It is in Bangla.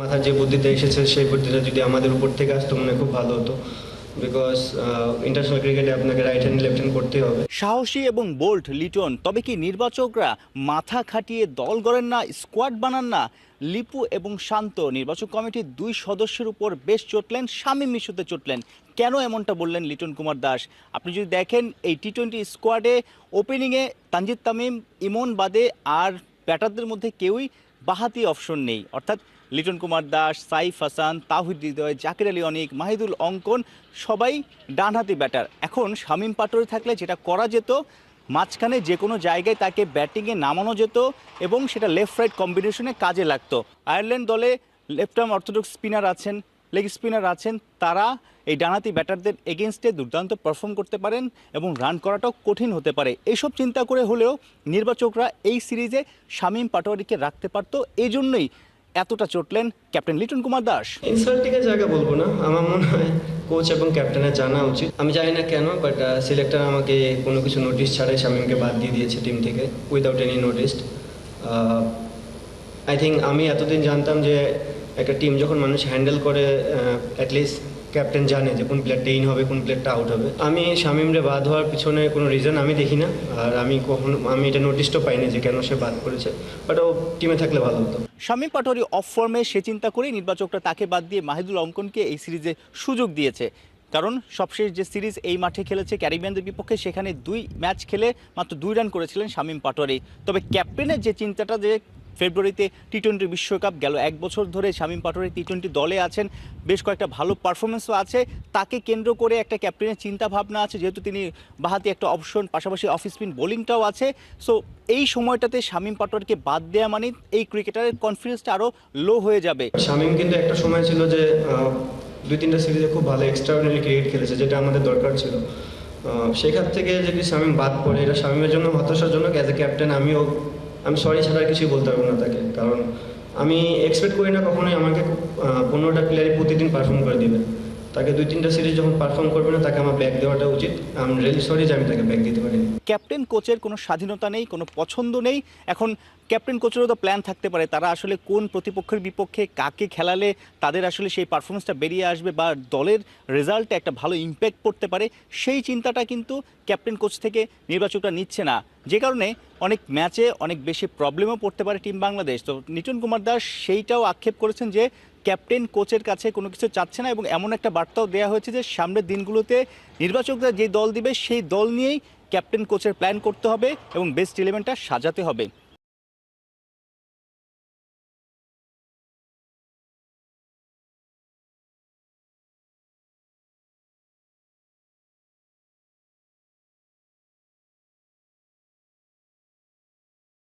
মাথার যে বুদ্ধিটা এসেছে, সেই বুদ্ধিটা যদি আমাদের উপর থেকে আসতো, মনে খুব ভালো হতো। বিকজ ইন্টারন্যাশনাল ক্রিকেটে আপনাকে রাইট হ্যান্ড লেফট হ্যান্ড করতেই হবে। সাহসী এবং লিটন। তবে কি নির্বাচকরা মাথা খাটিয়ে দল গড়েন না স্কোয়াড বানান না? লিপু এবং শান্ত নির্বাচক কমিটির দুই সদস্যের উপর বেশ চটলেন, শামীম মিশুতে চটলেন। কেন এমনটা বললেন লিটন কুমার দাস? আপনি যদি দেখেন, এই টি টোয়েন্টি স্কোয়াডে ওপেনিংয়ে তানজিদ তামিম, ইমন বাদে আর ব্যাটারদের মধ্যে কেউই বাহাতি অপশন নেই। অর্থাৎ লিটন কুমার দাস, সাইফ হাসান, তাহিদ হৃদয়, জাকির আলী অনিক, মাহিদুল অঙ্কন, সবাই ডানহাতি ব্যাটার। এখন শামীম পাটোয়ারি থাকলে যেটা করা যেত, মাঝখানে যে কোনো জায়গায় তাকে ব্যাটিংয়ে নামানো যেত এবং সেটা লেফট রাইট কম্বিনেশনে কাজে লাগতো। আয়ারল্যান্ড দলে লেফট আর্ম অর্থোডক্স স্পিনার আছেন লেগ স্পিনার আছেন, তারা এই ডানাতি ব্যাটারদের এগেনস্টে দুর্দান্ত পারফর্ম করতে পারেন এবং রান করাটাও কঠিন হতে পারে। এসব চিন্তা করে হলেও নির্বাচকরা এই সিরিজে শামীম পাটোয়ারিকে রাখতে পারতো এই জন্যই এতটা চটলেন ক্যাপ্টেন লিটন কুমার দাস। ইনসাল্টিংয়ের জায়গা বলব না, আমার মনে হয় কোচ এবং ক্যাপ্টেনের জানা উচিত। আমি জানি না কেন বাট সিলেক্টর আমাকে কোনো কিছু নোটিশ ছাড়াই শামীমকে বাদ দিয়ে দিয়েছে টিম থেকে without any notice I think আমি এতদিন জানতাম যে একটা টিম যখন মানুষ হ্যান্ডেল করে অ্যাটলিস্ট ক্যাপ্টেন জানে যে কোন প্লেয়ারটা ইন হবে, কোন প্লেয়ারটা আউট হবে। আমি শামিমরে বাদ হওয়ার পিছনে কোনো রিজন আমি দেখি না। আর আমি কখনো, আমি এটা নোটিশটাও পাইনি যে কেন সে বাদ করেছে বাট ও টিমে থাকলে ভালো হতো। শামীম পাটোয়ারি অফ ফর্মে সে চিন্তা করেই নির্বাচকরা তাকে বাদ দিয়ে মাহিদুল অঙ্কনকে এই সিরিজে সুযোগ দিয়েছে। কারণ সবশেষ যে সিরিজ এই মাঠে খেলেছে ক্যারিবিয়ানদের বিপক্ষে, সেখানে দুই ম্যাচ খেলে মাত্র দুই রান করেছিলেন শামীম পাটোয়ারি। তবে ক্যাপ্টেনের যে চিন্তাটা যে ফেব্রুয়ারিতে টি টোয়েন্টি বিশ্বকাপ গেল এক বছর ধরে। শামীম পাটোয়ারি টি টোয়েন্টি দলে আছেন। বেশ কয়েকটা ভালো পারফরমেন্সও আছে। তাকে কেন্দ্র করে একটা ক্যাপ্টেনের চিন্তা ভাবনা আছে, যেহেতু তিনি বাহাতি একটা অপশন পাশাপাশি অফ স্পিন বোলিংটাও আছে। সো এই সময়টাতে শামীম পাটোয়ারিকে বাদ দেওয়া মানে এই ক্রিকেটারের কনফিডেন্সটা আরও লো হয়ে যাবে। শামীম কিন্তু একটা সময় ছিল যে দুই, তিনটা সিরিজে খুব ভালো এক্সট্রাঅর্ডিনারি ক্রিকেট খেলেছে, যেটা আমাদের দরকার ছিল। সেখান থেকে যদি শামীম বাদ পড়ে, এটা শামীমের জন্য হতাশাজনক। অ্যাজ এ ক্যাপ্টেন আমিও আমি সরি ছাড়া কিছুই বলতে পারব না তাকে। কারণ আমি এক্সপেক্ট করি না কখনোই আমাকে পনেরোটা প্লেয়ারই প্রতিদিন পারফর্ম করে দিবে। তাকে দুই তিনটা সিরিজ যখন পারফর্ম করবে না, তাকে আমার ব্যাক দেওয়াটা উচিত। আমি রিয়েলি সরি যে আমি তাকে ব্যাক দিতে পারিনি। ক্যাপ্টেন কোচের কোনো স্বাধীনতা নেই, কোনো পছন্দ নেই। এখন ক্যাপ্টেন কোচেরও তো প্ল্যান থাকতে পারে, তারা আসলে কোন প্রতিপক্ষের বিপক্ষে কাকে খেলালে তাদের আসলে সেই পারফরমেন্সটা বেরিয়ে আসবে বা দলের রেজাল্টে একটা ভালো ইম্প্যাক্ট পড়তে পারে, সেই চিন্তাটা কিন্তু ক্যাপ্টেন কোচ থেকে নির্বাচকরা নিচ্ছে না। যে কারণে অনেক ম্যাচে অনেক বেশি প্রবলেমও পড়তে পারে টিম বাংলাদেশ। তো নিটন কুমার দাস সেইটাও আক্ষেপ করেছেন যে ক্যাপ্টেন, কোচের কাছে কোনো কিছু চাচ্ছে না এবং এমন একটা বার্তাও দেওয়া হয়েছে যে সামনের দিনগুলোতে নির্বাচকরা যে দল দিবে, সেই দল নিয়েই ক্যাপ্টেন, কোচের প্ল্যান করতে হবে এবং বেস্ট ইলেভেনটা সাজাতে হবে।